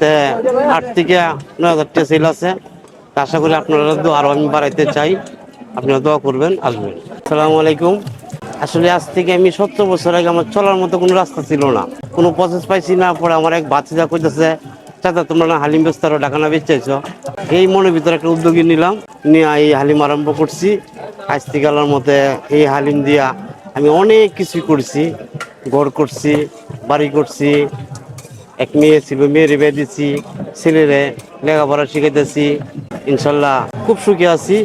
তে আট থেকে নয় হাজার টাকা সেল আছে। আশা করি আপনারা তো আরও আমি বাড়াইতে চাই। আপনারা দোয়া করবেন, আসবেন। আসসালামু আলাইকুম। আসলে আজ থেকে আমি সত্তর বছর আগে আমার চলার মতো কোনো রাস্তা ছিল না। কোনো প্রসেস পাইছি না, পরে আমার এক বাচ্চা কইতেছে, চাচা, তোমরা না হালিম বেস্তার ডাকানা বেচেছ এই মনের ভিতরে একটা উদ্যোগী নিলাম। নিয়ে এই হালিম আরম্ভ করছি। আজ থেকে মতে এই হালিম দিয়া আমি অনেক কিছু করছি। ঘর করছি, বাড়ি করছি এক মেয়ে ছিল, মেয়ের বিয়ে দিচ্ছি ছেলেরে লেখাপড়া শিখাইতেছি, ইনশাল্লাহ খুব সুখী আছি।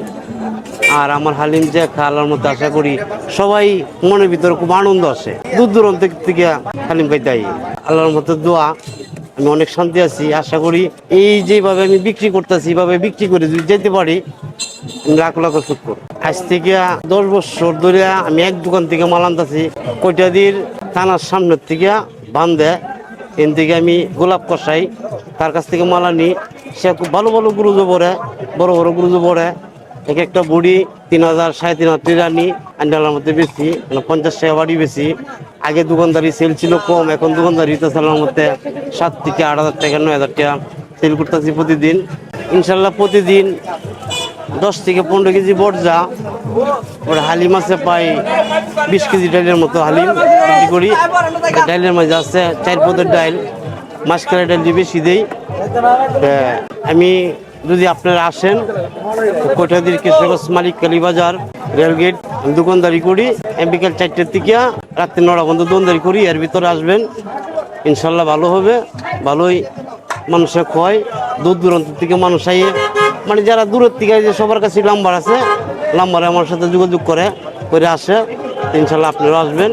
আর আমার হালিম যে খাওয়ার মতো আশা করি সবাই মনের ভিতরে খুব আনন্দ আসে। দূর দূরান্ত থেকে হালিম খাইতে আই আল্লাহর মতো দোয়া, আমি অনেক শান্তি আছি, আশা করি এই যেভাবে আমি বিক্রি করতেছি, এইভাবে বিক্রি করে যদি যেতে পারি লাখ লাখ শুক্র আজ থেকে দশ বছর ধরে আমি এক দোকান থেকে মাল আনতেছি কৈটাদির থানার সামনের থেকে বান্ধে এন থেকে আমি গোলাপ কষাই, তার কাছ থেকে মাল আনি সে খুব ভালো ভালো গুরুজ পড়ে, বড় বড় গুরুজ পড়ে। এক একটা বুড়ি তিন হাজার, সাড়ে তিন হাজার টাকা আনি আন্ডালার মধ্যে বেশি মানে পঞ্চাশ টাকা বাড়ি বেশি। আগে দোকানদারি সেল ছিল কম, এখন দোকানদারি তো সালার মধ্যে সাত থেকে আট হাজার টাকা, নয় হাজার টাকা সেল করতেছি প্রতিদিন। ইনশাল্লাহ প্রতিদিন দশ থেকে পনেরো কেজি বর্জা, ওর হালি মাছে প্রায় বিশ কেজি ডাইলের মতো হালিম, বিক্রি করি। ডাইলের মাঝে আছে চার পদের ডাইল মাঝখানে ডাইল দিয়ে বেশি দিই। আমি যদি আপনারা আসেন, কোটাদির কৃষ্ণগঞ্জ মালিক কালীবাজার রেলগেট দোকানদারি করি। বিকেল চারটের থেকে রাত্রি নটা পর্যন্ত দোকানদারি করি, এর ভিতরে আসবেন। ইনশাল্লাহ ভালো হবে, ভালোই মানুষে খয়। দূর দূরান্ত থেকে মানুষ আইয়ে মানে যারা দূরের থেকে যে সবার কাছে নাম্বার আছে, নাম্বারে আমার সাথে যোগাযোগ করে করে আসে। ইনশাল্লাহ আপনারা আসবেন।